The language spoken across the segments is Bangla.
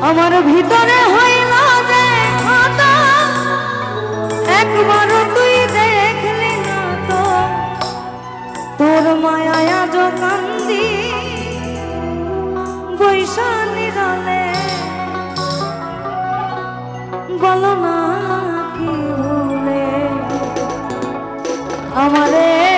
আমার ভিতরে হইল যে একবার তুই দেখলি না তো। তোর মায়া আজ কান্দি বৈশা বল না কি হলে আমারে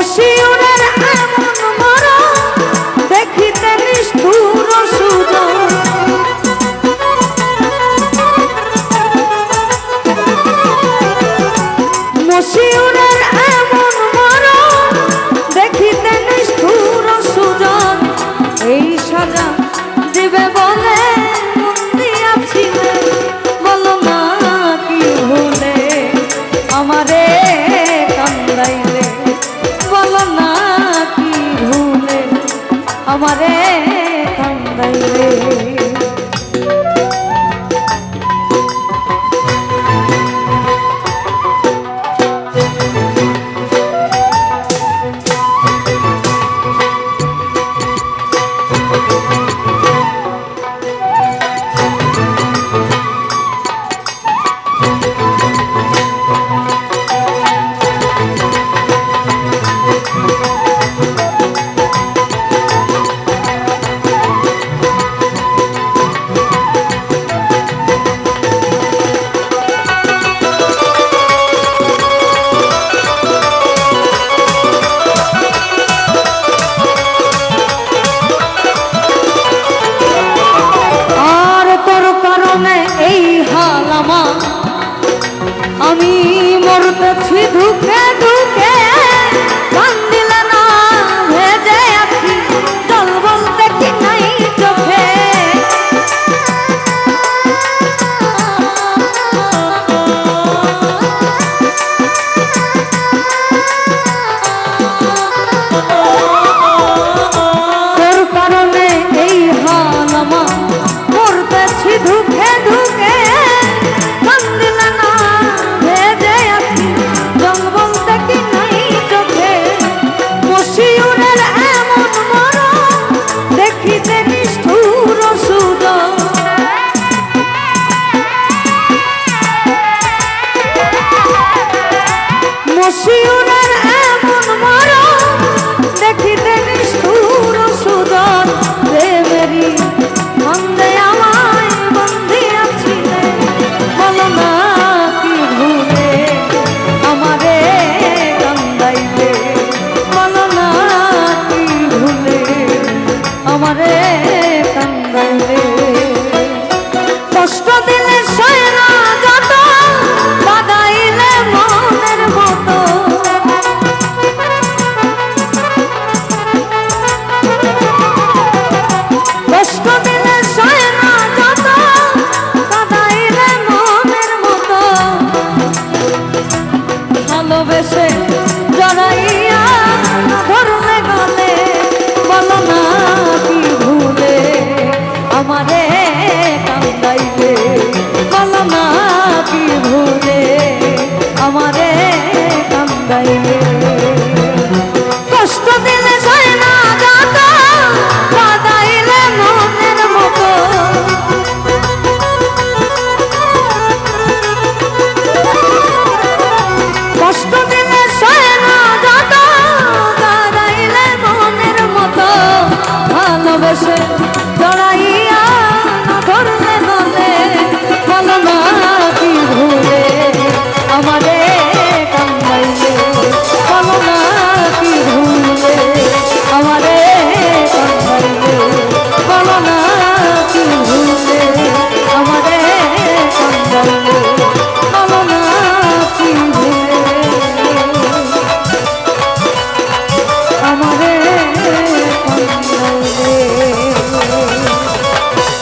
মশিউরের আমি মরতেছি দুঃখে দুঃখে। আমারে কান্দাইলে কষ্ট দিলে সয়না যত বাদাইলে মনের মতো। কষ্ট দিলে যত বাদাইলে মনের মতো। ভালোবেসে